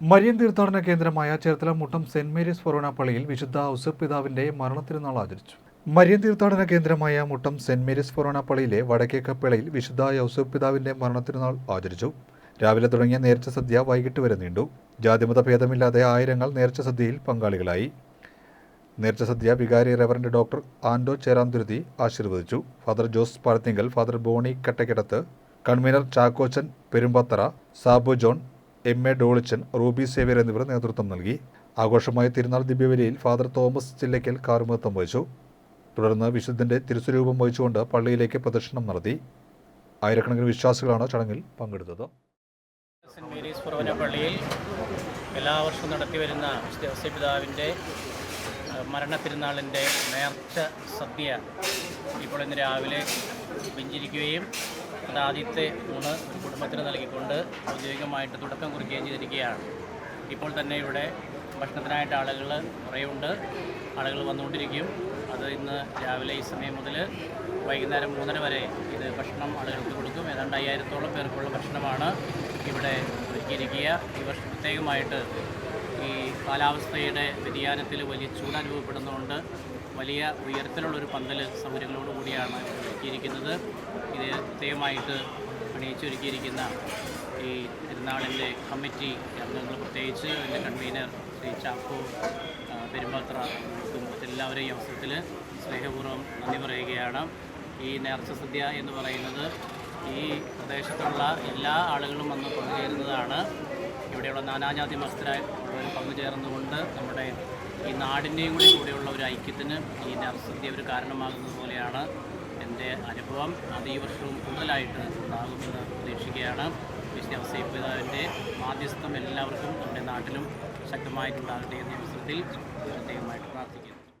Marian തീർത്ഥാടന കേന്ദ്രമായ Cherthala Muttam Saint Mary's forane പള്ളിയിൽ വിശുദ്ധ ഔസഫ് പിതാവിന്റെ മരണത്തിരുനാൾ ആചരിച്ചു. മരിയൻ തീർത്ഥാടന കേന്ദ്രമായ മുട്ടം സെന്റ് മേരീസ് ഫൊറോണ പള്ളിയിലെ വടക്കേ കപ്പിളയിൽ വിശുദ്ധ ഔസഫ് പിതാവിന്റെ മരണത്തിരുനാൾ ആചരിച്ചു. രാവിലെ തുടങ്ങിയ നേർച്ച സദ്യ വൈകിട്ട് വരെ നീണ്ടു. ജാതിമത ഭേദമില്ലാതെ ആയിരങ്ങൾ നേർച്ച സദ്യയിൽ പങ്കാളികളായി. നേർച്ച സദ്യ വികാരി Reverend doctor Anto ചേരാന്തുരുതി ആശീർവദിച്ചു. Father Jose Padathinkal father Boney Kattakkidathu convener Chackochan Perumbathara Sabu John M A Dollychan Ruby Xavier എന്നിവർ നേതൃത്വം നൽകി. ആഘോഷമായ തിരുനാൾ ദിവ്യവലിയിൽ ഫാദർ തോമസ് ചില്ലയ്ക്കൽ കാർമൃത്വം വഹിച്ചു. തുടർന്ന് വിശുദ്ധന്റെ തിരുസ്വരൂപം വഹിച്ചുകൊണ്ട് പള്ളിയിലേക്ക് പ്രദർശനം നടത്തി. ആയിരക്കണക്കിന് വിശ്വാസികളാണ് ചടങ്ങിൽ പങ്കെടുത്തത്. സെന്റ് മേരീസ് പള്ളിയിൽ എല്ലാ വർഷവും നടത്തി വരുന്ന വിശുദ്ധ പിതാവിന്റെ മരണത്തിരുന്നാളിന്റെ നേർച്ച സദ്യ ഇപ്പോൾ ഇന്ന് രാവിലെ വെഞ്ചിരിക്കുകയും അത് ആദ്യത്തെ ഊണ് ഒരു കുടുംബത്തിന് നൽകിക്കൊണ്ട് ഔദ്യോഗികമായിട്ട് തുടക്കം കുറിക്കുകയും ചെയ്തിരിക്കുകയാണ്. ഇപ്പോൾ തന്നെ ഇവിടെ ഭക്ഷണത്തിനായിട്ട് ആളുകൾ കുറേയുണ്ട് ആളുകൾ വന്നുകൊണ്ടിരിക്കും. അത് ഇന്ന് രാവിലെ ഈ സമയം മുതൽ വൈകുന്നേരം മൂന്നര വരെ ഇത് ഭക്ഷണം ആളുകൾക്ക് കൊടുക്കും. ഏതാണ്ട് അയ്യായിരത്തോളം പേർക്കുള്ള ഭക്ഷണമാണ് ഇവിടെ ഒരുക്കിയിരിക്കുക. ഈ വർഷം പ്രത്യേകമായിട്ട് ഈ കാലാവസ്ഥയുടെ വ്യതിയാനത്തിൽ വലിയ ചൂട് അനുഭവപ്പെടുന്നതുകൊണ്ട് വലിയ ഉയരത്തിലുള്ളൊരു പന്തൽ സൗകര്യങ്ങളോടുകൂടിയാണ് ഒരുക്കിയിരിക്കുന്നത്. ഇത് പ്രത്യേകമായിട്ട് അണിയിച്ചൊരുക്കിയിരിക്കുന്ന ഈ പെരുന്നാളിന്റെ കമ്മിറ്റി അംഗങ്ങൾ പ്രത്യേകിച്ച് എന്റെ കൺവീനർ ശ്രീ ചാക്കോ പെരുമ്പത്ര ഈ അവസരത്തിൽ സ്നേഹപൂർവം നന്ദി പറയുകയാണ്. ഈ നേർച്ച സദ്യ എന്ന് പറയുന്നത് ഈ പ്രദേശത്തുള്ള എല്ലാ ആളുകളും വന്ന് പങ്കുചേരുന്നതാണ് ഇവിടെയുള്ള നാനാജാതി മതസ്ഥരായിട്ടുള്ളവർ പങ്കുചേർന്നുകൊണ്ട് നമ്മുടെ ഈ നാടിന്റെയും കൂടി കൂടെയുള്ള ഒരു ഐക്യത്തിന് ഈ നേർച്ചസദ്യ ഒരു കാരണമാകുന്നത് പോലെയാണ് എന്റെ അനുഭവം. അത് ഈ വർഷവും കൂടുതലായിട്ട് ഉണ്ടാകുമെന്ന് പ്രതീക്ഷിക്കുകയാണ്. അവസരപ്പിതാവിന്റെ മാധ്യസ്ഥം എല്ലാവർക്കും നമ്മുടെ നാട്ടിലും ശക്തമായിട്ടുണ്ടാകട്ടെ എന്ന അവസരത്തിൽ പ്രത്യേകമായിട്ട് പ്രാർത്ഥിക്കുന്നു.